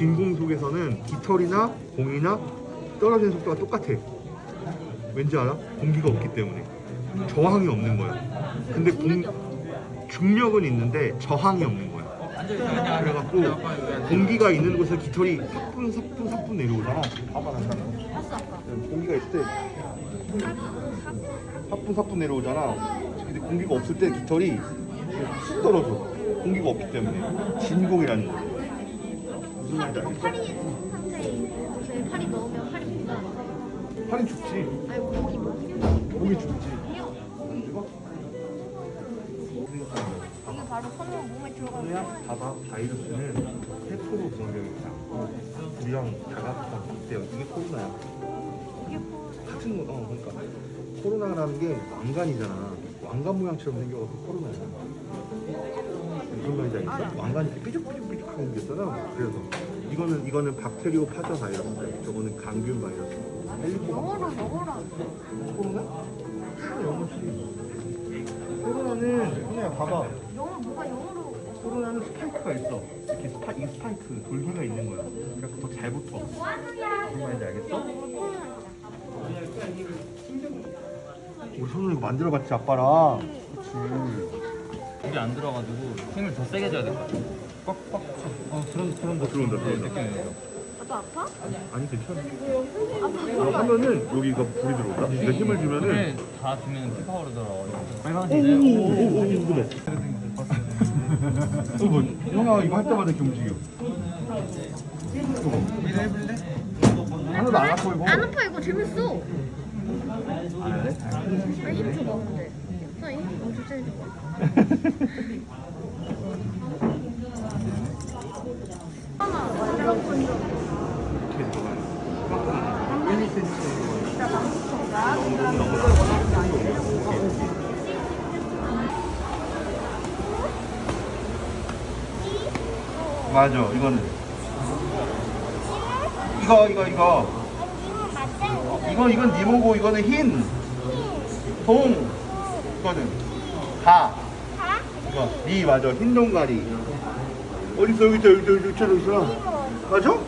진공 속에서는 깃털이나 공이나 떨어지는 속도가 똑같아. 왠지 알아? 공기가 없기 때문에 저항이 없는 거야. 근데 공, 중력은 있는데 저항이 없는 거야. 그래갖고 공기가 있는 곳에 깃털이 사뿐 사뿐 사뿐 내려오잖아. 공기가 있을 때 사뿐 사뿐 내려오잖아. 근데 공기가 없을 때 깃털이 쑥 떨어져. 공기가 없기 때문에 진공이라는 거. 팔이 상태에 내 팔이 넣으면 팔이 뭔가 팔이 죽지. 아니 목이 목이 몸이 죽지. 이게 바로 손으로 몸에 들어가는 봐봐 바이러스는 세포로 공격이 않고 우리랑 다각성 비슷해요. 이게 코로나야. 이게 뭐 같은 거, 어, 그러니까 코로나라는 게 왕관이잖아. 왕관 모양처럼 생겨서 코로나야. 무슨 말인지 알겠어? 왕관이 삐죽삐죽 삐죽하게 생겼잖아. 그래서 이거는 이거는 박테리오 파자 바이러스, 저거는 감균 바이러스. 영어로 영어로 코로나? 코로나는 코로나야 봐봐. 영어 뭐가 영어로 코로나는 스파이크가 있어. 이렇게 스파 이 스파이크 돌기가 있는 거야. 그래서 더잘 붙어. 무슨 말인지 알겠어? 우리 손으로 이거 만들어봤지 아빠랑. 그렇지. 물이 안 들어가지고 힘을 더 세게 줘야 될 것 같아. 꽉꽉. 어 그런 그런 거 들어온다, 네, 들어온다. 아빠 아파? 아니 괜찮아. 이거 하면은 여기가 불이 들어온다. 근데 힘을 주면은. 힘을 다 주면 피파 오르더라고. 오오오오 무거워. 어, 뭐, 형아 이거 할 때마다 이렇게 움직여. 하나도 안 아파 이거. 안 아파 이거 재밌어. 나힘 줘봐 근데. 엄청. 하나. 1cm. 맞아, 이거는. 이거, 이거, 이거. 이거, 이건 니모고, 이거는 흰. 동. 이거는. 가. 이거, 니, 맞아. 흰 동가리. 여기 있다, 여기 있다, 여기 있다, 여기 있어. 맞아?